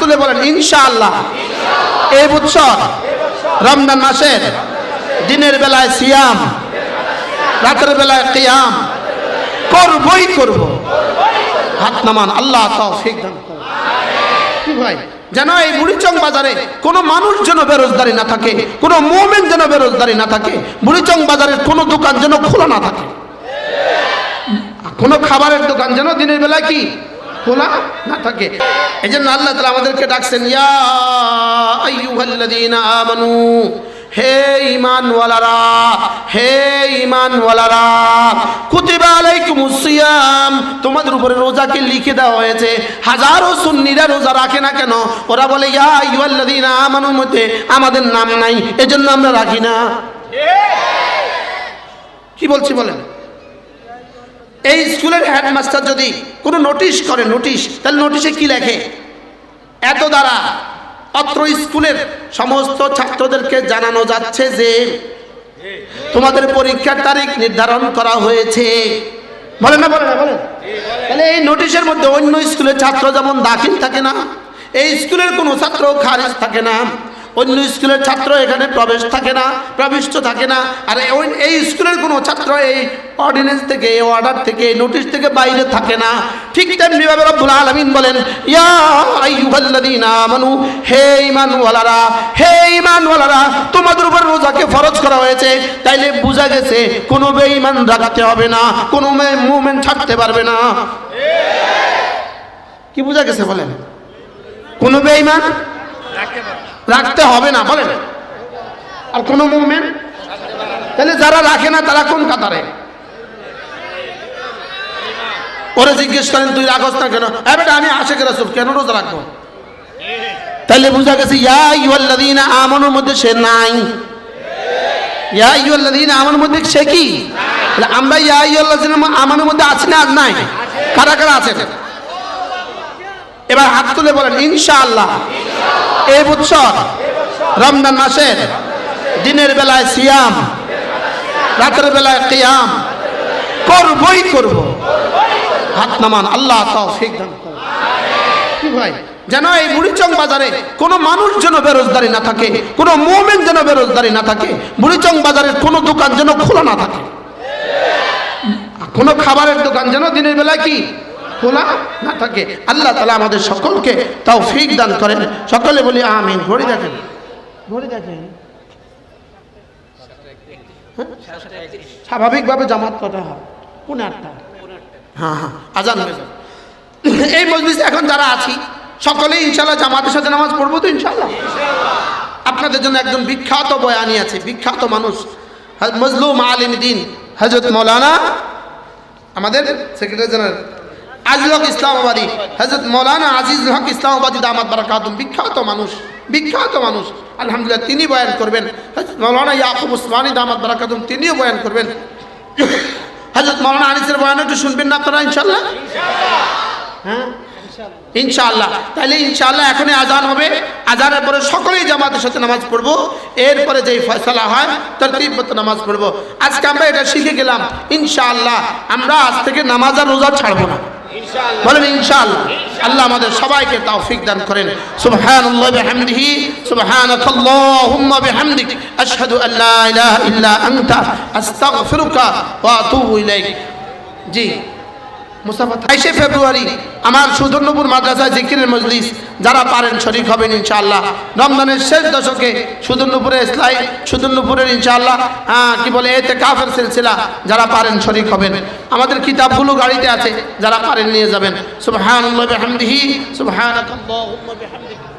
তুলে বলেন, ইনশাআল্লাহ। এই বছর রমজান মাসের দিনের বেলায় সিয়াম, রাতের বেলায় কিয়াম করবই করব। হাত নামান, আল্লাহ তৌফিক দান। কি ভাই? যেন এই বুড়িচং বাজারে কোনো মানুষ যেন বেরোজগারি না থাকে, কোনো মোমেন যেন বেরোজগারি না থাকে বুড়িচং বাজারের কোনো দোকান যেন খোলা না থাকে। কোনো খাবারের দোকান যেন দিনের বেলায় কি খোলা না থাকে। এই জন্য আল্লাহ তালা আমাদেরকে ডাকছেন ইয়া আমানু হে ঈমানওয়ালারা হে ঈমানওয়ালারা কুতিবা আলাইকুমুস সিয়াম তোমাদের উপরে রোজাকে লিখে দেওয়া হয়েছে। হাজারো সুন্নিরা রোজা রাখে না কেন? ওরা বলে ইয়া আইয়ুহাল্লাযীনা আমানুর মধ্যে আমাদের নাম নাই এজন্য আমরা রাখি না। কি বলছি বলেন? এই স্কুলের হেডমাস্টার যদি কোনো নোটিশ করে, নোটিশ, তাহলে নোটিশে কি লেখে? এত দ্বারা অত্র স্কুলের সমস্ত ছাত্রদেরকে জানানো যাচ্ছে যে তোমাদের পরীক্ষার তারিখ নির্ধারণ করা হয়েছে। বলে না বলে না বলে তাহলে এই নোটিশের মধ্যে অন্য স্কুলের ছাত্র যেমন দাখিল থাকে না, এই স্কুলের কোনো ছাত্র খারিজ থাকে না। অন্য স্কুলের ছাত্র এখানে প্রবেশ থাকে না, প্রবিষ্ট থাকে না। আর ওই- এই স্কুলের কোনো ছাত্র এই অর্ডিনেন্স থেকে, এই অর্ডার থেকে, এই নোটিশ থেকে বাইরে থাকে না। ঠিক তেমনি ভাবে রব্বুল আলামিন বলেন, ইয়া আমানু, হে ঈমানওয়ালারা হে ঈমানওয়ালারা, তোমাদের উপর রোজাকে ফরজ করা হয়েছে। তাইলে বোঝা গেছে, কোনো বেঈমান রাখতে হবে না, কোনো মুমিন ছাড়তে পারবে না। কি বোঝা গেছে বলেন? কোনো বেঈমান? রাখতে হবে না, বলেন। আর কোনো মুভমেন্ট তাহলে যারা রাখে না, তারা কোন কাতারে? ওরা জিজ্ঞেস করেন, তুই রাখস না কেন? হ্যাঁ বেটা, আমি আশেখ রাসুল, কেন রোজা রাখব? তাহলে বোঝা গেছে, ইয়া আমানুর মধ্যে সে নাই। ইয়া ইউল্লাদিনা আমানুর মধ্যে সে কি? আমরা ইয়া ইউল্লাদিনা আমানুর মধ্যে আছি না আর নাই? কারা কারা আছে এবার হাত তুলে বলেন, ইনশাআল্লাহ। এই বছর রমজান মাসের দিনের বেলায় সিয়াম, রাতের বেলায় কিয়াম করবই করব। হাত নামান, আল্লাহ তৌফিক দান। কি ভাই? যেন এই বুড়িচং বাজারে কোনো মানুষ যেন বেরোজগারি না থাকে, কোনো মোমেন যেন বেরোজগারি না থাকে, বুড়িচং বাজারের কোনো দোকান যেন খোলা না থাকে। কোনো খাবারের দোকান যেন দিনের বেলায় কি খোলা না থাকে। আল্লাহ তালা আমাদের সকলকে তাও ফিক দান করেন। সকলে বলি আমিন। ঘড়ি দেখেন। ঘড়ি দেখেন? স্বাভাবিকভাবে জামাত কটা হয়? কোন আটটা। হ্যাঁ হ্যাঁ আজান এই মজলিসে এখন যারা আছি, সকলেই ইনশাল্লাহ জামাতের সাথে নামাজ পড়ব তো ইনশাল্লাহ আপনাদের জন্য একজন বিখ্যাত বয়ানি আছে, বিখ্যাত মানুষ মজলুম আলিম দিন হজরত মৌলানা, আমাদের সেক্রেটারি জেনারেল। আজিজ হক ইসলামাবাদী। হজরত মৌলানা আজিজ হক ইসলামাবাদী দামাত বারাকাতুম। বিখ্যাত মানুষ বিখ্যাত মানুষ। আলহামদুলিল্লাহ তিনি বয়ান করবেন। মৌলানা ইয়াকুব উসমানী দামাত বারাকাতুম তিনিও বয়ান করবেন। হজরত মৌলানা আনিসের বয়ান একটু শুনবেন না আপনারা ইনশাল্লাহ হ্যাঁ? ইনশাআল্লাহ। তাহলে ইনশাআল্লাহ এখনই আজান হবে। আজানের পরে সকলেই জামাতের সাথে নামাজ পড়ব। এরপরে যেই ফয়সলা হয়, তার তিব্বত নামাজ পড়ব। আজকে আমরা এটা শিখে গেলাম, ইনশাআল্লাহ। আমরা আজ থেকে নামাজ আর রোজা ছাড়বো না। বলেন ইনশাআল্লাহ। আল্লাহ আমাদের সবাইকে তৌফিক দান করেন। সুবহানাল্লাহি বিহামদিহি সুবহানাকাল্লাহুম্মা বিহামদিক আশহাদু আন লা ইলাহা ইল্লা আনতা আস্তাগফিরুকা ওয়া আতুবু ইলাইক। জি। মুস্তাফা তেইশে ফেব্রুয়ারি আমার সুদর্ণপুর মাদ্রাসায় জিকিরের মজলিস, যারা পারেন শরিক হবেন ইনশাআল্লাহ। রমজানের শেষ দশকে সুদর্ণপুরে ইসলাই সুদর্ণপুরের ইনশাআল্লাহ হ্যাঁ কী বলে, এতে কাফের সিলসিলা, যারা পারেন শরিক হবেন। আমাদের কিতাবগুলো গাড়িতে আছে, যারা পারেন নিয়ে যাবেন। সুবহানাল্লাহি, বিহামদিহি সুবহানাকাল্লাহুম্মা বিহামদিহি।